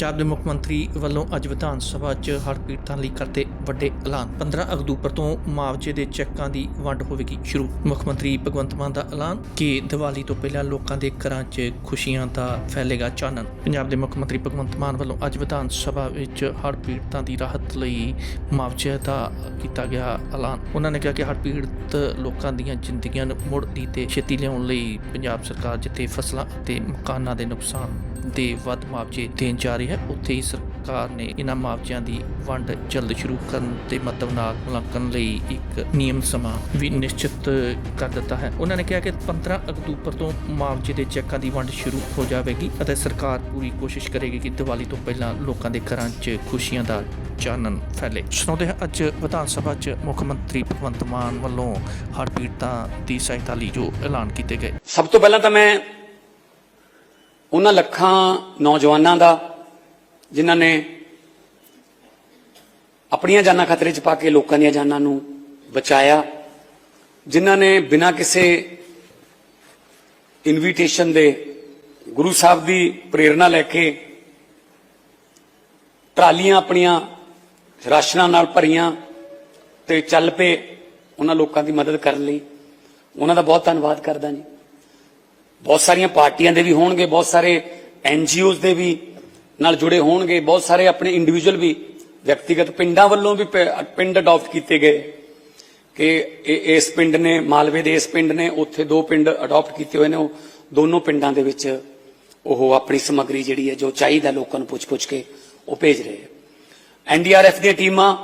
ਪੰਜਾਬ ਦੇ ਮੁੱਖ ਮੰਤਰੀ ਵੱਲੋਂ ਅੱਜ ਵਿਧਾਨ ਸਭਾ 'ਚ ਹੜ੍ਹ ਪੀੜਤਾਂ ਲਈ ਕਰਦੇ ਵੱਡੇ ਐਲਾਨ। 15 ਅਕਤੂਬਰ ਤੋਂ ਮੁਆਵਜ਼ੇ ਦੇ ਚੈੱਕਾਂ ਦੀ ਵੰਡ ਹੋਵੇਗੀ ਸ਼ੁਰੂ। ਮੁੱਖ ਮੰਤਰੀ ਭਗਵੰਤ ਮਾਨ ਦਾ ਐਲਾਨ ਕਿ ਦੀਵਾਲੀ ਤੋਂ ਪਹਿਲਾਂ ਲੋਕਾਂ ਦੇ ਘਰਾਂ 'ਚ ਖੁਸ਼ੀਆਂ ਦਾ ਫੈਲੇਗਾ ਚਾਨਣ। ਪੰਜਾਬ ਦੇ ਮੁੱਖ ਮੰਤਰੀ ਭਗਵੰਤ ਮਾਨ ਵੱਲੋਂ ਅੱਜ ਵਿਧਾਨ ਸਭਾ ਵਿੱਚ ਹੜ੍ਹ ਪੀੜਤਾਂ ਦੀ ਰਾਹਤ ਲਈ ਮੁਆਵਜ਼ੇ ਦਾ ਕੀਤਾ ਗਿਆ ਐਲਾਨ। ਉਹਨਾਂ ਨੇ ਕਿਹਾ ਕਿ ਹੜ੍ਹ ਪੀੜਤ ਲੋਕਾਂ ਦੀਆਂ ਜ਼ਿੰਦਗੀਆਂ ਨੂੰ ਮੁੜ ਦੀ ਤੇ ਛੇਤੀ ਲਿਆਉਣ ਲਈ ਪੰਜਾਬ ਸਰਕਾਰ ਜਿੱਥੇ ਫਸਲਾਂ ਅਤੇ ਮਕਾਨਾਂ ਦੇ ਨੁਕਸਾਨ ਦੇ ਵੱਧ ਮੁਆਵਜ਼ੇ ਦੇਣ ਜਾ ਰਹੀ ਹੈ। ਉੱਥੇ ਹੀ ਸਰਕਾਰ ਨੇ ਇਹਨਾਂ ਮੁਆਵਜ਼ਿਆਂ ਦੀ ਵੰਡ ਜਲਦ ਸ਼ੁਰੂ ਕਰਨ ਤੇ ਮਤਲਬ ਨਾਲ ਮੁਲਾਂਕਣ ਲਈ ਇੱਕ ਨਿਯਮ ਸਮਾਂ ਵੀ ਨਿਸ਼ਚਿਤ ਕਰ ਦਿੱਤਾ ਹੈ। ਉਹਨਾਂ ਨੇ ਕਿਹਾ ਕਿ 15 ਅਕਤੂਬਰ ਤੋਂ ਮੁਆਵਜ਼ੇ ਦੇ ਚੈੱਕਾਂ ਦੀ ਵੰਡ ਸ਼ੁਰੂ ਹੋ ਜਾਵੇਗੀ ਅਤੇ ਸਰਕਾਰ ਪੂਰੀ ਕੋਸ਼ਿਸ਼ ਕਰੇਗੀ ਕਿ ਦੀਵਾਲੀ ਤੋਂ ਪਹਿਲਾਂ ਲੋਕਾਂ ਦੇ ਘਰਾਂ 'ਚ ਖੁਸ਼ੀਆਂ ਦਾ ਚਾਨਣ ਫੈਲੇ। ਸੁਣਾਉਂਦੇ ਹਾਂ, ਅੱਜ ਵਿਧਾਨ ਸਭਾ 'ਚ ਮੁੱਖ ਮੰਤਰੀ ਭਗਵੰਤ ਮਾਨ ਵੱਲੋਂ ਹਰ ਪੀੜਤਾਂ ਦੀ ਸਹਾਇਤਾ ਲਈ ਜੋ ਐਲਾਨ ਕੀਤੇ ਗਏ। ਸਭ ਤੋਂ ਪਹਿਲਾਂ ਤਾਂ ਮੈਂ ਉਹਨਾਂ ਲੱਖਾਂ ਨੌਜਵਾਨਾਂ ਦਾ, ਜਿਨ੍ਹਾਂ ਨੇ ਆਪਣੀਆਂ ਜਾਨਾਂ ਖਤਰੇ 'ਚ ਪਾ ਕੇ ਲੋਕਾਂ ਦੀਆਂ ਜਾਨਾਂ ਨੂੰ ਬਚਾਇਆ, ਜਿਨ੍ਹਾਂ ਨੇ ਬਿਨਾਂ ਕਿਸੇ ਇਨਵੀਟੇਸ਼ਨ ਦੇ ਗੁਰੂ ਸਾਹਿਬ ਦੀ ਪ੍ਰੇਰਣਾ ਲੈ ਕੇ ਟਰਾਲੀਆਂ ਆਪਣੀਆਂ ਰਾਸ਼ਨਾਂ ਨਾਲ ਭਰੀਆਂ ਤੇ ਚੱਲ ਪਏ ਉਹਨਾਂ ਲੋਕਾਂ ਦੀ ਮਦਦ ਕਰਨ ਲਈ। ਉਹਨਾਂ ਦਾ ਬਹੁਤ ਧੰਨਵਾਦ ਕਰਦਾ ਜੀ। ਬਹੁਤ ਸਾਰੀਆਂ ਪਾਰਟੀਆਂ ਦੇ ਵੀ ਹੋਣਗੇ, ਬਹੁਤ ਸਾਰੇ ਐਨਜੀਓਜ਼ ਦੇ ਵੀ ਨਾਲ ਜੁੜੇ ਹੋਣਗੇ, ਬਹੁਤ ਸਾਰੇ ਆਪਣੇ ਇੰਡੀਵਿਜੂਅਲ ਵੀ ਵਿਅਕਤੀਗਤ ਪਿੰਡਾਂ ਵੱਲੋਂ ਵੀ ਪਿੰਡ ਅਡਾਪਟ ਕੀਤੇ ਗਏ ਕਿ ਇਹ- ਇਸ ਪਿੰਡ ਨੇ, ਮਾਲਵੇ ਦੇ ਇਸ ਪਿੰਡ ਨੇ, ਉੱਥੇ ਦੋ ਪਿੰਡ ਅਡਾਪਟ ਕੀਤੇ ਹੋਏ ਨੇ, ਉਹ ਦੋਨੋਂ ਪਿੰਡਾਂ ਦੇ ਵਿੱਚ ਉਹ ਆਪਣੀ ਸਮੱਗਰੀ ਜਿਹੜੀ ਹੈ, ਜੋ ਚਾਹੀਦਾ ਲੋਕਾਂ ਨੂੰ ਪੁੱਛ-ਪੁੱਛ ਕੇ ਉਹ ਭੇਜ ਰਹੇ ਐਨਡੀਆਰਐਫ ਦੀਆਂ ਟੀਮਾਂ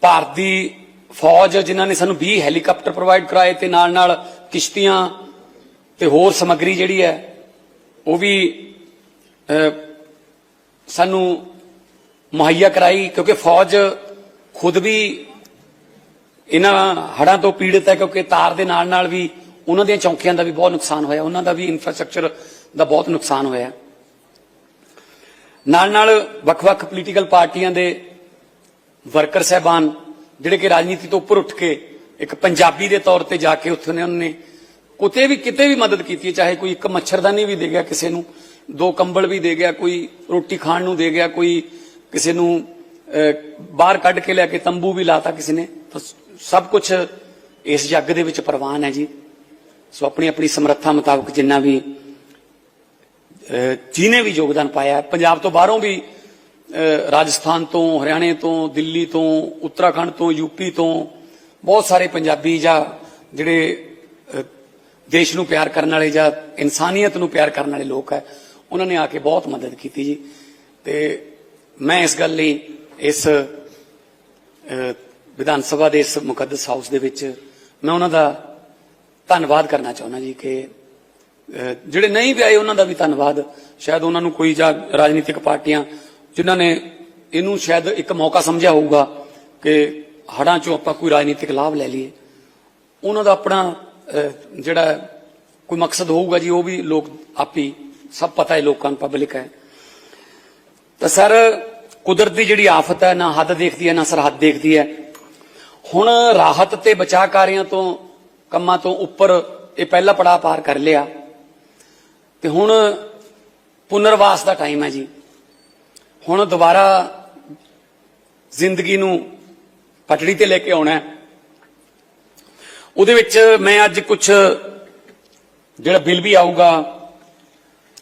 ਭਾਰਤੀ ਫੌਜ ਜਿਨ੍ਹਾਂ ਨੇ ਸਾਨੂੰ 20 ਹੈਲੀਕਾਪਟਰ ਪ੍ਰੋਵਾਈਡ ਕਰਾਏ ਤੇ ਨਾਲ ਨਾਲ ਕਿਸ਼ਤੀਆਂ ਤੇ ਹੋਰ ਸਮੱਗਰੀ ਜਿਹੜੀ ਹੈ, ਉਹ ਵੀ ਸਾਨੂੰ ਮੁਹੱਈਆ ਕਰਾਈ, ਕਿਉਂਕਿ ਫੌਜ ਖੁਦ ਵੀ ਇਹਨਾਂ ਹੜ੍ਹਾਂ ਤੋਂ ਪੀੜਤ ਹੈ, ਕਿਉਂਕਿ ਤਾਰ ਦੇ ਨਾਲ ਨਾਲ ਵੀ ਉਹਨਾਂ ਦੀਆਂ ਚੌਂਕੀਆਂ ਦਾ ਵੀ ਬਹੁਤ ਨੁਕਸਾਨ ਹੋਇਆ, ਉਹਨਾਂ ਦਾ ਵੀ ਇਨਫਰਾਸਟ੍ਰਕਚਰ ਦਾ ਬਹੁਤ ਨੁਕਸਾਨ ਹੋਇਆ। ਨਾਲ ਨਾਲ ਵੱਖ-ਵੱਖ ਪੋਲੀਟੀਕਲ ਪਾਰਟੀਆਂ ਦੇ ਵਰਕਰ ਸਹਿਬਾਨ, ਜਿਹੜੇ ਕਿ ਰਾਜਨੀਤੀ ਤੋਂ ਉੱਪਰ ਉੱਠ ਕੇ ਇੱਕ ਪੰਜਾਬੀ ਦੇ ਤੌਰ ਤੇ ਜਾ ਕੇ ਉੱਥੇ ਉਹਨਾਂ ਨੇ ਕਿਤੇ ਵੀ ਕਿਤੇ ਵੀ ਮਦਦ ਕੀਤੀ ਚਾਹੇ ਕੋਈ ਇੱਕ ਮੱਛਰਦਾਨੀ ਵੀ ਦੇ ਗਿਆ ਕਿਸੇ ਨੂੰ ਦੋ ਕੰਬਲ ਵੀ ਦੇ ਗਿਆ ਕੋਈ ਰੋਟੀ ਖਾਣ ਨੂੰ ਦੇ ਗਿਆ ਕੋਈ ਕਿਸੇ ਨੂੰ ਬਾਹਰ ਕੱਢ ਕੇ ਲੈ ਕੇ ਤੰਬੂ ਵੀ ਲਾਤਾ ਕਿਸੇ ਨੇ। ਤਾਂ ਸਭ ਕੁਝ ਇਸ ਜੱਗ ਦੇ ਵਿੱਚ ਪ੍ਰਵਾਨ ਹੈ ਜੀ। ਸੋ ਆਪਣੀ ਆਪਣੀ ਸਮਰੱਥਾ ਮੁਤਾਬਕ ਜਿੰਨਾ ਵੀ ਅਹ, ਜਿਹਨੇ ਵੀ ਯੋਗਦਾਨ ਪਾਇਆ ਪੰਜਾਬ ਤੋਂ ਬਾਹਰੋਂ ਵੀ ਰਾਜਸਥਾਨ ਤੋਂ ਹਰਿਆਣੇ ਤੋਂ ਦਿੱਲੀ ਤੋਂ ਉੱਤਰਾਖੰਡ ਤੋਂ ਯੂਪੀ ਤੋਂ ਬਹੁਤ ਸਾਰੇ ਪੰਜਾਬੀ ਜਾਂ ਜਿਹੜੇ ਦੇਸ਼ ਨੂੰ ਪਿਆਰ ਕਰਨ ਵਾਲੇ ਜਾਂ ਇਨਸਾਨੀਅਤ ਨੂੰ ਪਿਆਰ ਕਰਨ ਵਾਲੇ ਲੋਕ ਹੈ, ਉਹਨਾਂ ਨੇ ਆ ਕੇ ਬਹੁਤ ਮਦਦ ਕੀਤੀ ਜੀ। ਤੇ ਮੈਂ ਇਸ ਗੱਲ ਲਈ ਇਸ ਵਿਧਾਨ ਸਭਾ ਦੇ ਇਸ ਮੁਕੱਦਸ ਹਾਊਸ ਦੇ ਵਿੱਚ ਮੈਂ ਉਹਨਾਂ ਦਾ ਧੰਨਵਾਦ ਕਰਨਾ ਚਾਹੁੰਦਾ ਜੀ ਕਿ ਜਿਹੜੇ ਨਹੀਂ ਵੀ ਆਏ ਉਹਨਾਂ ਦਾ ਵੀ ਧੰਨਵਾਦ। ਸ਼ਾਇਦ ਉਹਨਾਂ ਨੂੰ ਕੋਈ ਜਾਂ ਰਾਜਨੀਤਿਕ ਪਾਰਟੀਆਂ ਜਿਨ੍ਹਾਂ ਨੇ ਇਹਨੂੰ ਸ਼ਾਇਦ ਇੱਕ ਮੌਕਾ ਸਮਝਿਆ ਹੋਊਗਾ ਕਿ ਹੜਾਂ ਚੋਂ ਆਪਾਂ ਕੋਈ ਰਾਜਨੀਤਿਕ ਲਾਭ ਲੈ ਲਈਏ। ਉਹਨਾਂ ਦਾ ਆਪਣਾ ਜਿਹੜਾ ਕੋਈ ਮਕਸਦ ਹੋਊਗਾ ਜੀ, ਉਹ ਵੀ ਲੋਕ ਆਪੀ, ਸਭ ਪਤਾ ਹੈ ਲੋਕਾਂ ਨੂੰ ਪਬਲਿਕ ਹੈ। ਤਾਂ ਸਰ, ਕੁਦਰਤ ਦੀ ਜਿਹੜੀ ਆਫਤ ਹੈ, ਨਾ ਹੱਦ ਦੇਖਦੀ ਹੈ, ਨਾ ਸਰਹੱਦ ਦੇਖਦੀ ਹੈ। ਹੁਣ ਰਾਹਤ ਤੇ ਬਚਾਅ ਕਾਰਿਆਂ ਤੋਂ, ਕੰਮਾਂ ਤੋਂ ਉੱਪਰ ਇਹ ਪਹਿਲਾ ਪੜਾਅ ਪਾਰ ਕਰ ਲਿਆ। ਤੇ ਹੁਣ ਪੁਨਰਵਾਸ ਦਾ ਟਾਈਮ ਹੈ ਜੀ। ਹੁਣ ਦੁਬਾਰਾ ਜ਼ਿੰਦਗੀ ਨੂੰ ਪਟੜੀ ਤੇ ਲੈ ਕੇ ਆਉਣਾ ਉਹਦੇ ਵਿੱਚ ਮੈਂ ਅੱਜ ਕੁਝ ਜਿਹੜਾ ਬਿੱਲ ਵੀ ਆਊਗਾ,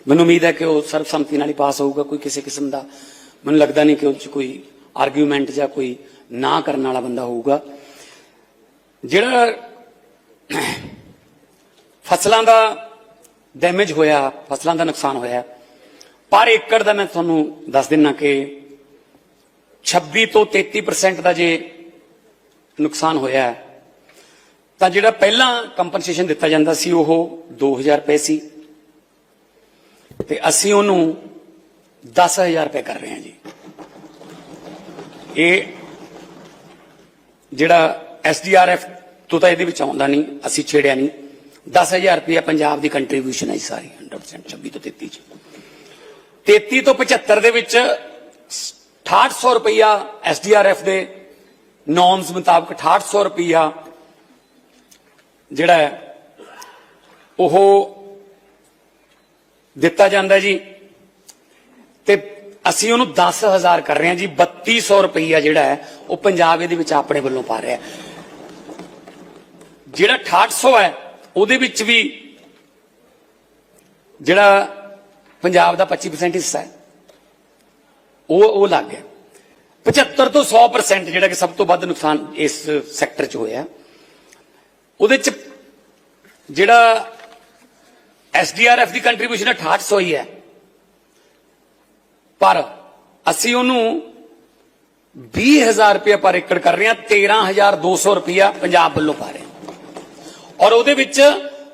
ਮੈਨੂੰ ਉਮੀਦ ਹੈ ਕਿ ਉਹ ਸਰਬਸੰਮਤੀ ਨਾਲ ਹੀ ਪਾਸ ਹੋਊਗਾ, ਕੋਈ ਕਿਸੇ ਕਿਸਮ ਦਾ ਮੈਨੂੰ ਲੱਗਦਾ ਨਹੀਂ ਕਿ ਉਹ 'ਚ ਕੋਈ ਆਰਗੂਮੈਂਟ ਜਾਂ ਕੋਈ ਨਾ ਕਰਨ ਵਾਲਾ ਬੰਦਾ ਹੋਊਗਾ। ਜਿਹੜਾ ਫਸਲਾਂ ਦਾ ਡੈਮੇਜ ਹੋਇਆ, ਫਸਲਾਂ ਦਾ ਨੁਕਸਾਨ ਹੋਇਆ, ਪਰ ਏਕੜ ਦਾ ਮੈਂ ਤੁਹਾਨੂੰ ਦੱਸ ਦਿੰਨਾ ਕਿ 26 ਤੋਂ 33% ਦਾ ਜੇ ਨੁਕਸਾਨ ਹੋਇਆ ਹੈ, ਤਾਂ ਜਿਹੜਾ ਪਹਿਲਾਂ ਕੰਪਨਸੇਸ਼ਨ ਦਿੱਤਾ ਜਾਂਦਾ ਸੀ ਉਹ 2000 ਰੁਪਏ ਸੀ। ਤੇ ਅਸੀਂ ਉਹਨੂੰ 10000 ਰੁਪਏ ਕਰ ਰਹੇ ਹਾਂ ਜੀ। ਇਹ ਜਿਹੜਾ ਐਸਡੀਆਰਐਫ ਤੋਂ ਤਾਂ ਇਹਦੇ ਵਿੱਚ ਆਉਂਦਾ ਨਹੀਂ ਅਸੀਂ ਛੇੜਿਆ ਨਹੀਂ। 10000 ਰੁਪਏ ਪੰਜਾਬ ਦੀ ਕੰਟਰੀਬਿਊਸ਼ਨ ਹੈ ਸਾਰੀ 100% 26 ਤੋਂ 33 ਚ। 33 ਤੋਂ 75 ਦੇ ਵਿੱਚ 6800 ਰੁਪਇਆ ਐਸਡੀਆਰਐਫ ਦੇ ਨੋਰਮਸ ਮੁਤਾਬਕ 6800 ਰੁਪਇਆ ਜਿਹੜਾ ਉਹ ਦਿੱਤਾ ਜਾਂਦਾ ਜੀ ਅਸੀਂ ਉਹਨੂੰ 10000 ਕਰ ਰਹੇ ਹਾਂ ਜੀ 3200 ਰੁਪਈਆ ਜਿਹੜਾ ਹੈ, ਉਹ ਪੰਜਾਬ ਇਹਦੇ ਵਿੱਚ ਆਪਣੇ ਵੱਲੋਂ ਪਾ ਰਿਹਾ ਹੈ। ਜਿਹੜਾ 6800 ਹੈ, ਉਹਦੇ ਵਿੱਚ ਵੀ ਜਿਹੜਾ ਪੰਜਾਬ ਦਾ 25% ਹਿੱਸਾ ਹੈ, ਉਹ ਉਹ ਲੱਗ ਗਿਆ 75 ਤੋਂ 100% ਜਿਹੜਾ ਕਿ ਸਭ ਤੋਂ ਵੱਧ ਨੁਕਸਾਨ ਇਸ ਸੈਕਟਰ 'ਚ ਹੋਇਆ। ਉਹਦੇ 'ਚ ਜਿਹੜਾ ਐਸਡੀਆਰਐਫ ਦੀ ਕੰਟਰੀਬਿਊਸ਼ਨ 6800 ਹੀ ਹੈ। ਪਰ ਅਸੀਂ ਉਹਨੂੰ 20000 ਰੁਪਏ ਪਰ ਏਕੜ ਕਰ ਰਹੇ ਹਾਂ 13200 ਰੁਪਇਆ ਪੰਜਾਬ ਵੱਲੋਂ ਪਾ ਰਹੇ ਹਾਂ। ਔਰ ਉਹਦੇ ਵਿੱਚ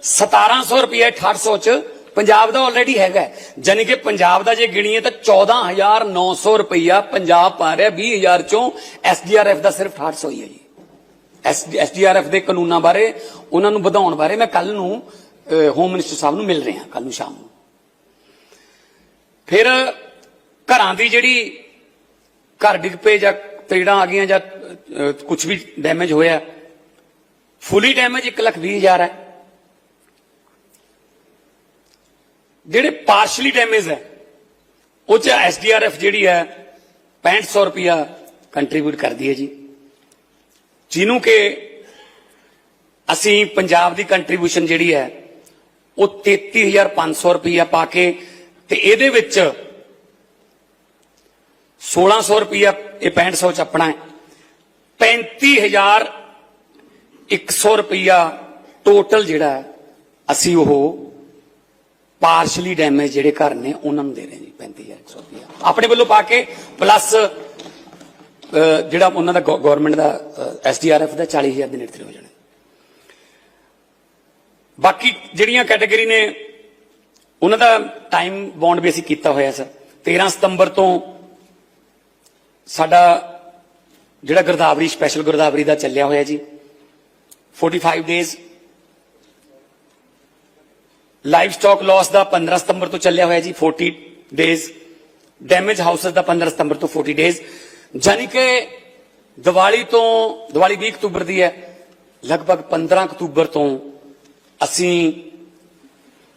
1700 ਰੁਪਏ 6800 ਚ ਪੰਜਾਬ ਦਾ ਆਲਰੇਡੀ ਹੈਗਾ। ਜਾਨੀ ਕਿ ਪੰਜਾਬ ਦਾ ਜੇ ਗਿਣੀਏ ਤਾਂ 14900 ਰੁਪਇਆ ਪੰਜਾਬ ਪਾ ਰਿਹਾ 20000 ਚੋਂ ਐਸਡੀਆਰਐਫ ਦਾ ਸਿਰਫ 6800 ਹੀ ਹੈ ਜੀ। ਐਸਡੀਆਰਐਫ ਦੇ ਕਾਨੂੰਨਾਂ ਬਾਰੇ, ਉਹਨਾਂ ਨੂੰ ਵਧਾਉਣ ਬਾਰੇ ਮੈਂ ਕੱਲ ਨੂੰ ਹੋਮ ਮਿਨਿਸਟਰ ਸਾਹਿਬ ਨੂੰ ਮਿਲ ਰਿਹਾ ਕੱਲ ਨੂੰ ਸ਼ਾਮ ਨੂੰ। ਫਿਰ ਘਰਾਂ ਦੀ ਜਿਹੜੀ ਘਰ ਡਿੱਗ ਪਏ ਜਾਂ ਤੇੜਾਂ ਆ ਗਈਆਂ ਜਾਂ ਕੁਝ ਵੀ ਡੈਮੇਜ ਹੋਇਆ ਫੁੱਲੀ ਡੈਮੇਜ 1 ਲੱਖ ਵੀਹ ਹਜ਼ਾਰ ਹੈ। ਜਿਹੜੇ ਪਾਰਸ਼ਲੀ ਡੈਮੇਜ ਹੈ, ਉਹ ਚ ਐਸਡੀਆਰਐਫ ਜਿਹੜੀ ਹੈ 6500 ਰੁਪਿਆ ਕੰਟਰੀਬਿਊਟ ਕਰਦੀ ਹੈ ਜੀ। ਜਿਹਨੂੰ ਕਿ ਅਸੀਂ ਪੰਜਾਬ ਦੀ ਕੰਟਰੀਬਿਊਸ਼ਨ ਜਿਹੜੀ ਹੈ, ਉਹ 33500 ਰੁਪਿਆ ਪਾ ਕੇ ਤੇ ਇਹਦੇ ਵਿੱਚ 1600 ਰੁਪਿਆ ਇਹ 6500 ਚ ਆਪਣਾ ਹੈ। 35100 ਰੁਪਿਆ ਟੋਟਲ ਜਿਹੜਾ ਅਸੀਂ ਉਹ ਪਾਰਸ਼ਲੀ ਡੈਮੇਜ ਜਿਹੜੇ ਘਰ ਨੇ, ਉਹਨਾਂ ਨੂੰ ਦੇ ਰਹੇ ਹਾਂ ਜੀ 35100 ਰੁਪਿਆ ਆਪਣੇ ਵੱਲੋਂ ਪਾ ਕੇ ਪਲੱਸ ਜਿਹੜਾ ਉਹਨਾਂ ਦਾ ਗਵਰਨਮੈਂਟ ਦਾ ਐਸਡੀਆਰਐਫ ਦਾ 40000 ਦੇ ਨੇੜੇ ਹੋ ਜਾਣਾ। ਬਾਕੀ ਜਿਹੜੀਆਂ ਕੈਟਾਗਰੀ ਨੇ, ਉਹਨਾਂ ਦਾ ਟਾਈਮ ਬੌਂਡ ਵੀ ਅਸੀਂ ਕੀਤਾ ਹੋਇਆ ਸਰ 13 ਸਤੰਬਰ ਤੋਂ ਸਾਡਾ ਜਿਹੜਾ ਗਰਦਾਵਰੀ ਸਪੈਸ਼ਲ ਗਰਦਾਵਰੀ ਦਾ ਚੱਲਿਆ ਹੋਇਆ ਜੀ 45 ਡੇਜ਼ ਲਾਈਵ ਸਟਾਕ ਲਾਸ ਦਾ 15 ਸਤੰਬਰ ਤੋਂ ਚੱਲਿਆ ਹੋਇਆ ਜੀ 40 ਡੇਜ਼ ਡੈਮੇਜ ਹਾਊਸਸ ਦਾ 15 ਸਤੰਬਰ ਤੋਂ 40 ਡੇਜ਼ ਜਾਨੀ ਕਿ ਦੀਵਾਲੀ ਤੋਂ, ਦੀਵਾਲੀ 20 ਅਕਤੂਬਰ ਦੀ ਹੈ। ਲਗਭਗ 15 ਅਕਤੂਬਰ ਤੋਂ ਅਸੀਂ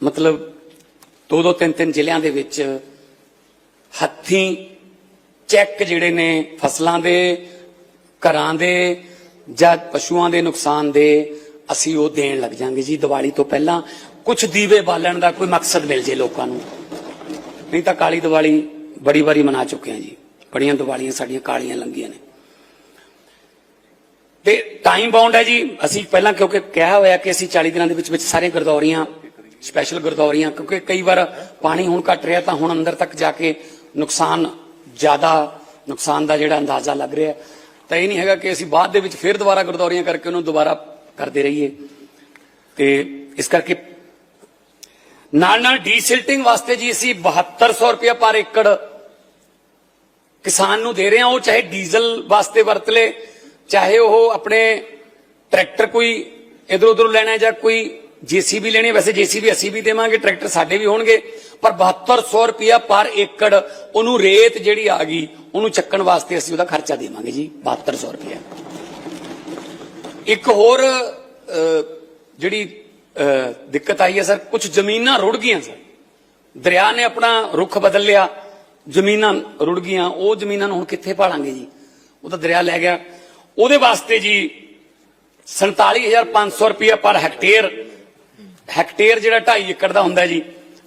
ਮਤਲਬ ਦੋ ਦੋ ਤਿੰਨ ਤਿੰਨ ਜ਼ਿਲ੍ਹਿਆਂ ਦੇ ਵਿੱਚ ਹੱਥੀਂ ਚੈੱਕ ਜਿਹੜੇ ਨੇ ਫਸਲਾਂ ਦੇ, ਘਰਾਂ ਦੇ ਜਾਂ ਪਸ਼ੂਆਂ ਦੇ ਨੁਕਸਾਨ ਦੇ ਅਸੀਂ ਉਹ ਦੇਣ ਲੱਗ ਜਾਾਂਗੇ ਜੀ ਦੀਵਾਲੀ ਤੋਂ ਪਹਿਲਾਂ। ਕੁਝ ਦੀਵੇ ਬਾਲਣ ਦਾ ਕੋਈ ਮਕਸਦ ਮਿਲ ਜੇ ਲੋਕਾਂ ਨੂੰ। ਨਹੀਂ ਤਾਂ ਕਾਲੀ ਦੀਵਾਲੀ ਬੜੀ ਵਾਰੀ ਮਨਾ ਚੁੱਕੇ ਹਾਂ ਜੀ। ਬੜੀਆਂ ਦੀਵਾਲੀਆਂ ਸਾਡੀਆਂ ਕਾਲੀਆਂ ਲੰਗੀਆਂ ਨੇ। ਤੇ ਟਾਈਮ ਬਾਉਂਡ ਹੈ ਜੀ। ਅਸੀਂ ਪਹਿਲਾਂ ਕਿਉਂਕਿ ਕਿਹਾ ਹੋਇਆ ਕਿ ਅਸੀਂ 40 ਦਿਨਾਂ ਦੇ ਵਿੱਚ ਵਿੱਚ ਸਾਰੇ ਗੁਰਦੌਰੀਆਂ ਸਪੈਸ਼ਲ ਗੁਰਦੌਰੀਆਂ, ਕਿਉਂਕਿ ਕਈ ਵਾਰ ਪਾਣੀ ਹੁਣ ਘਟ ਰਿਹਾ ਤਾਂ ਹੁਣ ਅੰਦਰ ਤੱਕ ਜਾ ਕੇ ਨੁਕਸਾਨ ਜ਼ਿਆਦਾ, ਨੁਕਸਾਨ ਦਾ ਜਿਹੜਾ ਅੰਦਾਜ਼ਾ ਲੱਗ ਰਿਹਾ। ਤਾਂ ਇਹ ਨਹੀਂ ਹੈਗਾ ਕਿ ਅਸੀਂ ਬਾਅਦ ਦੇ ਵਿੱਚ ਫਿਰ ਦੁਬਾਰਾ ਗੁਰਦੌਰੀਆਂ ਕਰਕੇ ਉਹਨੂੰ ਦੁਬਾਰਾ ਕਰਦੇ ਰਹੀਏ। ਤੇ ਇਸ ਕਰਕੇ ਨਾਲ ਨਾਲ ਡੀਸਿਲਟਿੰਗ ਵਾਸਤੇ ਜੀ ਅਸੀਂ 7200 ਰੁਪਇਆ ਪਰ ਏਕੜ ਕਿਸਾਨ ਨੂੰ ਦੇ ਰਹੇ ਹਾਂ। ਉਹ ਚਾਹੇ ਡੀਜ਼ਲ ਵਾਸਤੇ ਵਰਤ ਲੇ, ਚਾਹੇ ਉਹ ਆਪਣੇ ਟਰੈਕਟਰ ਕੋਈ ਇਧਰ ਉਧਰ ਲੈਣਾ ਜਾਂ ਕੋਈ ਜੀਸੀਬੀ ਲੈਣੀ ਹੈ। ਵੈਸੇ ਜੀਸੀਬੀ ਅਸੀਂ ਵੀ ਦੇਵਾਂਗੇ, ਟਰੈਕਟਰ ਸਾਡੇ ਵੀ ਹੋਣਗੇ, ਪਰ 7200 ਰੁਪਇਆ ਪਰ ਏਕੜ, ਉਹਨੂੰ ਰੇਤ ਜਿਹੜੀ ਆ ਗਈ, ਉਹਨੂੰ ਚੱਕਣ ਵਾਸਤੇ ਅਸੀਂ ਉਹਦਾ ਖਰਚਾ ਦੇਵਾਂਗੇ ਜੀ 7200 ਰੁਪਇਆ। ਇੱਕ ਹੋਰ ਜਿਹੜੀ ਦਿੱਕਤ ਆਈ ਹੈ, ਸਰ। ਕੁਝ ਜ਼ਮੀਨਾਂ ਰੁੜ ਗਈਆਂ, ਸਰ। ਦਰਿਆ ਨੇ ਆਪਣਾ ਰੁਖ ਬਦਲ ਲਿਆ। ਜ਼ਮੀਨਾਂ ਰੁੜ ਗਈਆਂ। ਉਹ ਜ਼ਮੀਨਾਂ ਨੂੰ ਹੁਣ ਕਿੱਥੇ ਭਾਲਾਂਗੇ ਜੀ? ਉਹ ਤਾਂ ਦਰਿਆ ਲੈ ਗਿਆ। ਉਹਦੇ ਵਾਸਤੇ ਜੀ 47500 ਰੁਪਇਆ ਪਰ ਹੈਕਟੇਅਰ। ਹੈਕਟੇਅਰ ਜਿਹੜਾ 2.5 ਏਕੜ ਦਾ ਹੁੰਦਾ ਜੀ।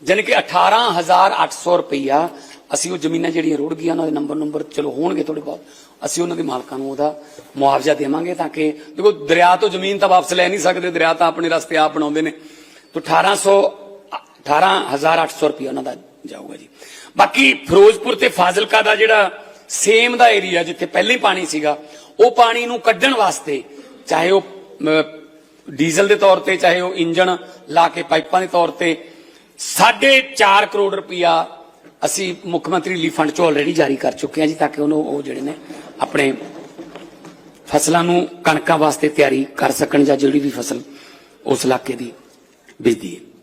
ਜਾਣੀ ਕਿ 18800 ਰੁਪਇਆ ਅਸੀਂ ਉਹ ਜ਼ਮੀਨਾਂ ਜਿਹੜੀਆਂ ਰੁੜ ਗਈਆਂ, ਉਹਨਾਂ ਦੇ ਨੰਬਰ ਨੰਬਰ ਚਲੋ ਹੋਣਗੇ ਥੋੜੇ ਬਹੁਤ। ਅਸੀਂ ਉਹਨਾਂ ਦੇ ਮਾਲਕਾਂ ਨੂੰ ਉਹਦਾ ਮੁਆਵਜ਼ਾ ਦੇਵਾਂਗੇ ਤਾਂ ਕਿ ਦੇਖੋ ਦਰਿਆ ਤੋਂ ਜ਼ਮੀਨ ਤਾਂ ਵਾਪਸ ਲੈ ਨਹੀਂ ਸਕਦੇ, ਦਰਿਆ ਤਾਂ ਆਪਣੇ ਰਸਤੇ ਆਪ ਬਣਾਉਂਦੇ ਨੇ। ਤਾਂ 1800 18800 ਰੁਪਇਆ ਉਹਨਾਂ ਦਾ ਜਾਊਗਾ ਜੀ। ਬਾਕੀ ਫਿਰੋਜ਼ਪੁਰ ਤੇ ਫਾਜ਼ਿਲਕਾ ਦਾ ਜਿਹੜਾ ਸੇਮ ਦਾ ਏਰੀਆ ਜਿੱਥੇ ਪਹਿਲੇ ਹੀ ਪਾਣੀ ਸੀਗਾ, ਉਹ ਪਾਣੀ ਨੂੰ ਕੱਢਣ ਵਾਸਤੇ ਚਾਹੇ ਉਹ ਡੀਜ਼ਲ ਦੇ ਤੌਰ ਤੇ, ਚਾਹੇ ਉਹ ਇੰਜਣ ਲਾ ਕੇ ਪਾਈਪਾਂ ਦੇ ਤੌਰ ਤੇ 4.5 ਕਰੋੜ ਰੁਪਇਆ ਅਸੀਂ ਮੁੱਖ ਮੰਤਰੀ ਰਿਲੀਫ ਫੰਡ ਚੋਂ ਆਲਰੇਡੀ ਜਾਰੀ ਕਰ ਚੁੱਕੇ ਹਾਂ ਜੀ ਤਾਂ ਕਿ ਉਹਨੂੰ ਉਹ ਜਿਹੜੇ ਨੇ ਆਪਣੇ ਫਸਲਾਂ ਨੂੰ ਕਣਕਾਂ ਵਾਸਤੇ ਤਿਆਰੀ ਕਰ ਸਕਣ ਜਾਂ ਜਿਹੜੀ ਵੀ ਫਸਲ ਉਸ ਇਲਾਕੇ ਦੀ ਬੀਜਦੀ ਹੈ।